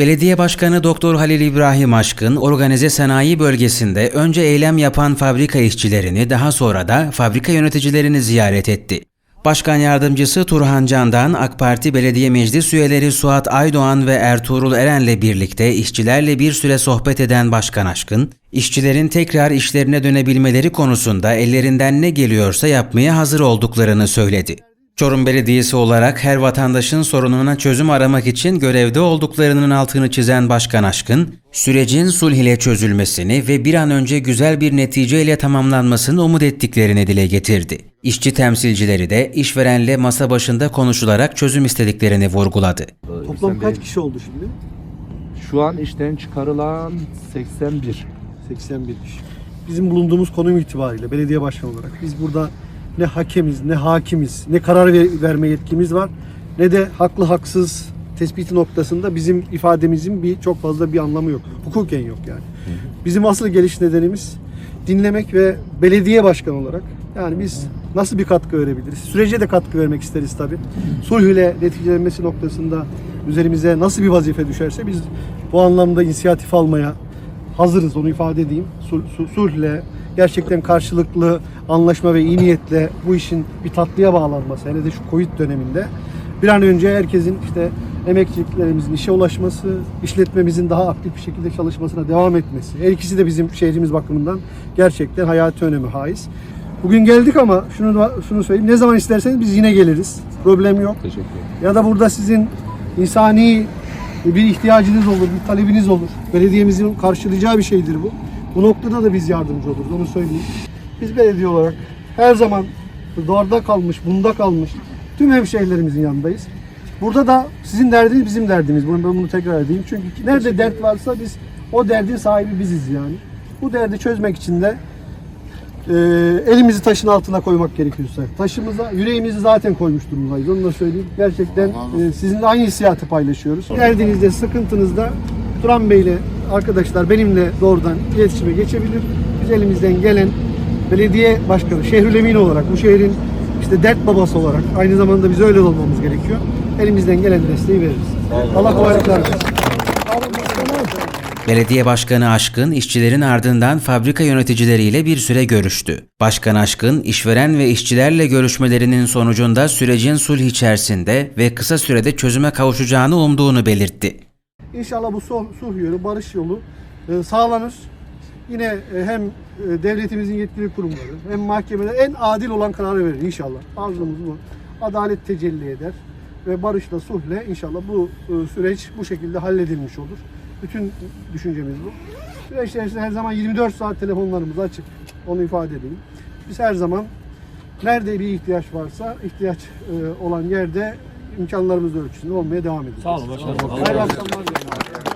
Belediye Başkanı Doktor Halil İbrahim Aşkın, organize sanayi bölgesinde önce eylem yapan fabrika işçilerini daha sonra da fabrika yöneticilerini ziyaret etti. Başkan Yardımcısı Turhan Candan, AK Parti Belediye Meclis üyeleri Suat Aydoğan ve Ertuğrul Eren'le birlikte işçilerle bir süre sohbet eden Başkan Aşkın, işçilerin tekrar işlerine dönebilmeleri konusunda ellerinden ne geliyorsa yapmaya hazır olduklarını söyledi. Çorum Belediyesi olarak her vatandaşın sorununa çözüm aramak için görevde olduklarının altını çizen Başkan Aşkın, sürecin sulh ile çözülmesini ve bir an önce güzel bir neticeyle tamamlanmasını umut ettiklerini dile getirdi. İşçi temsilcileri de işverenle masa başında konuşularak çözüm istediklerini vurguladı. Toplam kaç kişi oldu şimdi? Şu an işten çıkarılan 81. 81 kişi. Bizim bulunduğumuz konum itibariyle belediye başkanı olarak biz burada ne hakemiz, ne hakimiz, ne karar ver- verme yetkimiz var, ne de haklı haksız tespiti noktasında bizim ifademizin bir çok fazla bir anlamı yok. Hukuken yok yani. Bizim asıl geliş nedenimiz dinlemek ve belediye başkanı olarak yani biz nasıl bir katkı verebiliriz? Sürece de katkı vermek isteriz tabii. Sulh ile neticelenmesi noktasında üzerimize nasıl bir vazife düşerse biz bu anlamda inisiyatif almaya hazırız onu ifade edeyim. Sul, sul, gerçekten karşılıklı anlaşma ve iyi niyetle bu işin bir tatlıya bağlanması hele de şu Covid döneminde bir an önce herkesin işte emekçiliklerimizin işe ulaşması, işletmemizin daha aktif bir şekilde çalışmasına devam etmesi. Her ikisi de bizim şehrimiz bakımından gerçekten hayati önemi haiz. Bugün geldik ama şunu da- şunu söyleyeyim. Ne zaman isterseniz biz yine geliriz. Problem yok. Teşekkür ederim. Ya da burada sizin insani bir ihtiyacınız olur, bir talebiniz olur. Belediyemizin karşılayacağı bir şeydir bu. Bu noktada da biz yardımcı oluruz, onu söyleyeyim. Biz belediye olarak her zaman doğada kalmış, bunda kalmış tüm hemşehrilerimizin yanındayız. Burada da sizin derdiniz bizim derdimiz. Bunu, ben bunu tekrar edeyim. Çünkü nerede dert varsa biz o derdin sahibi biziz yani. Bu derdi çözmek için de e, elimizi taşın altına koymak gerekiyorsa taşımıza yüreğimizi zaten koymuş durumdayız onu da söyleyeyim. Gerçekten e, sizinle aynı hissiyatı paylaşıyoruz. Derdinizde, sıkıntınızda Turan Bey ile arkadaşlar benimle doğrudan iletişime geçebilir. Biz elimizden gelen belediye başkanı, Şehrül Emin olarak bu şehrin işte dert babası olarak aynı zamanda biz öyle olmamız gerekiyor. Elimizden gelen desteği veririz. Allah kolaylıklar versin. Belediye Başkanı Aşkın, işçilerin ardından fabrika yöneticileriyle bir süre görüştü. Başkan Aşkın, işveren ve işçilerle görüşmelerinin sonucunda sürecin sulh içerisinde ve kısa sürede çözüme kavuşacağını umduğunu belirtti. İnşallah bu sul- sulh yolu, barış yolu e, sağlanır. Yine e, hem e, devletimizin yetkili kurumları hem mahkemeler en adil olan kararı verir inşallah. Arzumuz bu. Adalet tecelli eder ve barışla, sulhle inşallah bu süreç bu şekilde halledilmiş olur. Bütün düşüncemiz bu. Süreç içerisinde her zaman 24 saat telefonlarımız açık. Onu ifade edeyim. Biz her zaman nerede bir ihtiyaç varsa ihtiyaç olan yerde imkanlarımız ölçüsünde olmaya devam edeceğiz. Sağ olun. Hayırlı akşamlar.